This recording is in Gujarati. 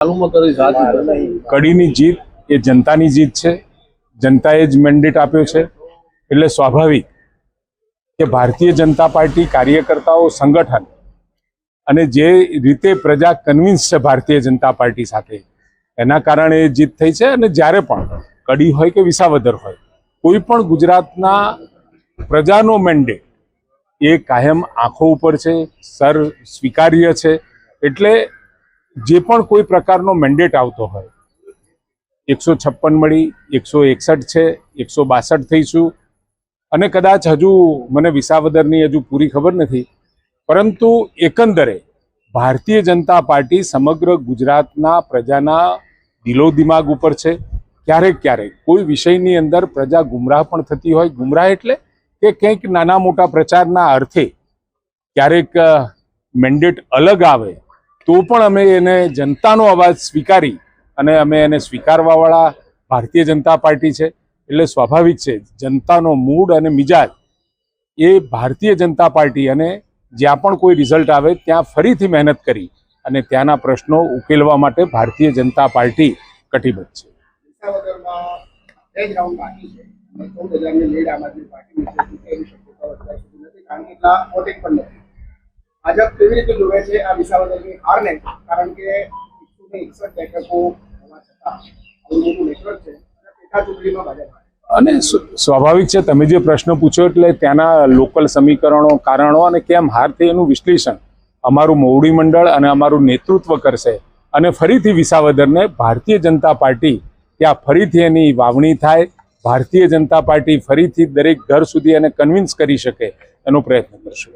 માલુમ કરી સાચું કડીની જીત એ જનતાની જીત છે. જનતાએ જ મેન્ડેટ આપ્યો છે. એટલે સ્વાભાવિક કે ભારતીય જનતા પાર્ટી કાર્યકર્તાઓ સંગઠન અને જે રીતે પ્રજા કન્વિન્સ છે ભારતીય જનતા પાર્ટી સાથે એના કારણે એ જીત થઈ છે અને જ્યારે પણ કડી હોય કે વિસાવદર હોય કોઈ પણ ગુજરાતના પ્રજાનો મેન્ડેટ એ કાયમ આંખો ઉપર છે સર સ્વીકાર્ય છે. એટલે જે પણ કોઈ પ્રકારનો મેન્ડેટ આવતો હોય. એકસો છપ્પન મળી, એકસો એકસઠ છે, એકસો બાસઠ થઈશું. અને કદાચ હજુ મને વિસાવદરની હજુ પૂરી ખબર નથી, પરંતુ એકંદરે ભારતીય જનતા પાર્ટી સમગ્ર ગુજરાતના પ્રજાના દિલો દિમાગ ઉપર છે. ક્યારેક ક્યારેક કોઈ વિષયની અંદર પ્રજા ગુમરાહ પણ થતી હોય. ગુમરાહ એટલે કે કંઈક નાના મોટા પ્રચારના અર્થે ક્યારેક મેન્ડેટ અલગ આવે તો પણ અમે એને જનતાનો અવાજ સ્વીકારી અને અમે એને સ્વીકારવાવાળા ભારતીય જનતા પાર્ટી છે. એટલે સ્વાભાવિક છે, જનતાનો મૂડ અને મિજાજ એ ભારતીય જનતા પાર્ટી અને જ્યાં પણ કોઈ રિઝલ્ટ આવે ત્યાં ફરીથી મહેનત કરી અને ત્યાંના પ્રશ્નો ઉકેલવા માટે ભારતીય જનતા પાર્ટી કટિબદ્ધ છે. ભાજપ કેવી રીતે જોવે છે આ વિસાવદરની હારને? કારણ કે એકસો ને એકસઠ બેઠકો હોવા છતાં આવું મોટું નેટવર્ક છે. અને પેટા ચૂંટણીમાં ભાજપ અને સ્વાભાવિક છે, તમે જે પ્રશ્ન પૂછ્યો એટલે ત્યાંના લોકલ સમીકરણો, કારણો અને કેમ હાર થઈ એનું વિશ્લેષણ અમારું મોવડી મંડળ અને અમારું નેતૃત્વ કરશે. અને ફરીથી વિસાવદરને ભારતીય જનતા પાર્ટી, ત્યાં ફરીથી એની વાવણી થાય. ભારતીય જનતા પાર્ટી ફરીથી દરેક ઘર સુધી એને કન્વિન્સ કરી શકે એનો પ્રયત્ન કરશું.